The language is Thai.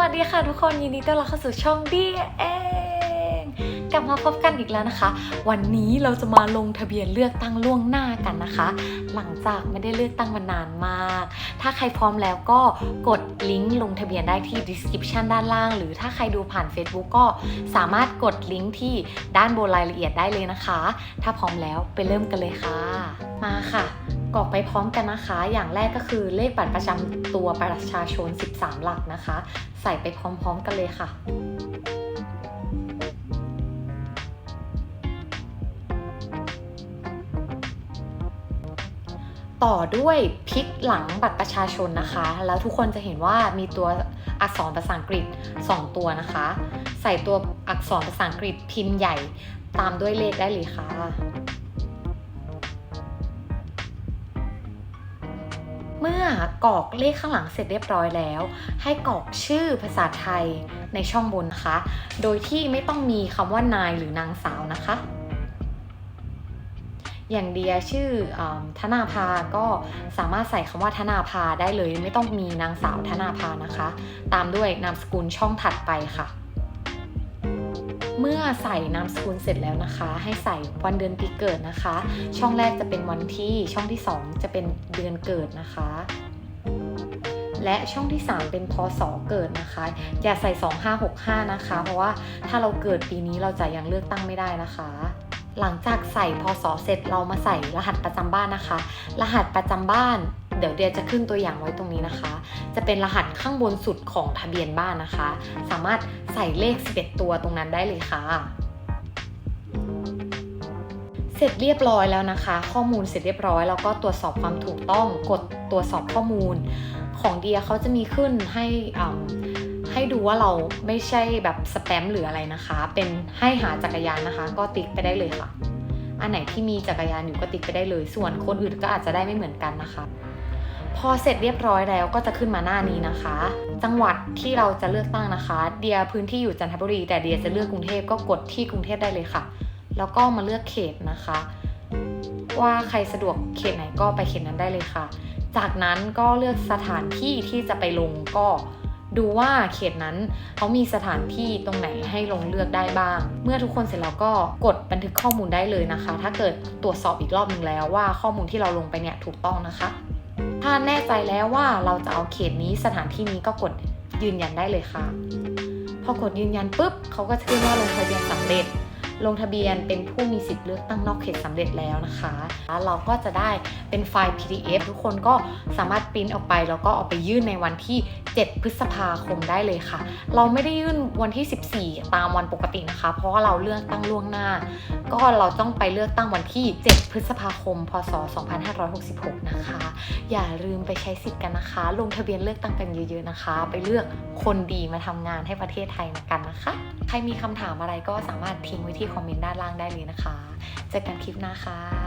วัสดีค่ะทุกคนยินดีต้อนรับเข้าสู่ช่องดีเองกลับมาพบกันอีกแล้วนะคะ วันนี้เราจะมาลงทะเบียนเลือกตั้งล่วงหน้ากันนะคะ หลังจากไม่ได้เลือกตั้งมานานมาก ถ้าใครพร้อมแล้วก็กดลิงก์ลงทะเบียนได้ที่ description ด้านล่าง หรือถ้าใครดูผ่าน Facebook ก็สามารถกดลิงก์ที่ด้านบนรายละเอียดได้เลยนะคะ ถ้าพร้อมแล้วไปเริ่มกันเลยค่ะ มาค่ะ กรอกไปพร้อมกันนะคะ อย่างแรกก็คือเลขบัตรประจำตัวประชาชน 13 หลักนะคะ ใส่ไปพร้อมๆกันเลยค่ะต่อด้วยพลิกหลังบัตรประชาชนนะคะ แล้วทุกคนจะเห็นว่ามีตัวอักษรภาษาอังกฤษ 2 ตัวนะคะ ใส่ตัวอักษรภาษาอังกฤษพิมพ์ใหญ่ตามด้วยเลขได้เลยค่ะ เมื่อกรอกเลขข้างหลังเสร็จเรียบร้อยแล้ว ให้กรอกชื่อภาษาไทยในช่องบนนะคะ โดยที่ไม่ต้องมีคำว่านายหรือนางสาวนะคะ อย่างเดียชื่ออธนาภาก็สามารถใส่คำว่าธนาภาได้เลย ไม่ต้องมีนางสาวธนาภานะคะ ตามด้วยนามสกุลช่องถัดไปค่ะ เมื่อใส่นามสกุลเสร็จแล้วนะคะ ให้ใส่วันเดือนปีเกิดนะคะ ช่องแรกจะเป็นวันที่ช่องที่ 2 จะเป็นเดือนเกิดนะคะ และช่องที่ 3 เป็นพศเกิดนะคะ อย่าใส่ 2565 นะคะ เพราะว่าถ้าเราเกิดปีนี้เราจะยังเลือกตั้งไม่ได้นะคะหลังจากใส่พศเสร็จเรามาใส่รหัสประจำบ้านนะคะ รหัสประจำบ้าน ดี๋ยวเดียจะขึ้นตัวอย่างไว้ตรงนี้นะคะ จะเป็นรหัสข้างบนสุดของทะเบียนบ้านนะคะ สามารถใส่เลข 11 ตัวตรงนั้นได้เลยค่ะ เสร็จเรียบร้อยแล้วนะคะ ข้อมูลเสร็จเรียบร้อยแล้วก็ตรวจสอบความถูกต้องกดตรวจสอบข้อมูล ของเดียเขาจะมีขึ้นให้ให้ดูว่าเราไม่ใช่แบบสแปมหรืออะไรนะคะ เป็นให้หาจักรยานนะคะ ก็ติ๊กไปได้เลยค่ะ อันไหนที่มีจักรยานอยู่ก็ติ๊กไปได้เลย ส่วนคนอื่นก็อาจจะได้ไม่เหมือนกันนะคะ พอเสร็จเรียบร้อยแล้วก็จะขึ้นมาหน้านี้นะคะ จังหวัดที่เราจะเลือกตั้งนะคะ เดียพื้นที่อยู่จันทบุรี แต่เดียจะเลือกกรุงเทพก็กดที่กรุงเทพได้เลยค่ะ แล้วก็มาเลือกเขตนะคะ ว่าใครสะดวกเขตไหนก็ไปเขตนั้นได้เลยค่ะ จากนั้นก็เลือกสถานที่ที่จะไปลงก็ดูว่าเขตนั้นเขามีสถานที่ตรงไหนให้ลงเลือกได้บ้าง เมื่อทุกคนเสร็จแล้วก็กดบันทึกข้อมูลได้เลยนะคะ ถ้าเกิดตรวจสอบอีกรอบหนึ่งแล้วว่าข้อมูลที่เราลงไปเนี่ยถูกต้องนะคะ ถ้าแน่ใจแล้วว่าเราจะเอาเขตนี้สถานที่นี้ก็กดยืนยันได้เลยค่ะ พอกดยืนยันปุ๊บเขาก็จะขึ้นว่าลงทะเบียนสำเร็จ ลงทะเบียนเป็นผู้มีสิทธิ์เลือกตั้งนอกเขตสำเร็จแล้วนะคะ เราก็จะได้เป็นไฟล์ PDF ทุกคนก็สามารถปริ้นออกไป แล้วก็เอาไปยื่นในวันที่ 7 พฤษภาคมได้เลยค่ะ เราไม่ได้ยื่นวันที่ 14 ตามวันปกตินะคะ เพราะว่าเราเลือกตั้งล่วงหน้า ก็เราต้องไปเลือกตั้งวันที่ 7 พฤษภาคม พศ 2566 นะคะ อย่าลืมไปใช้สิทธิ์กันนะคะ ลงทะเบียนเลือกตั้งกันเยอะๆนะคะ ไปเลือกคนดีมาทำงานให้ประเทศไทยกันนะคะ ใครมีคำถามอะไรก็สามารถทิ้งไว้ที่ที่คอมเมนต์ด้านล่างได้เลยนะคะ เจอกันคลิปหน้าค่ะ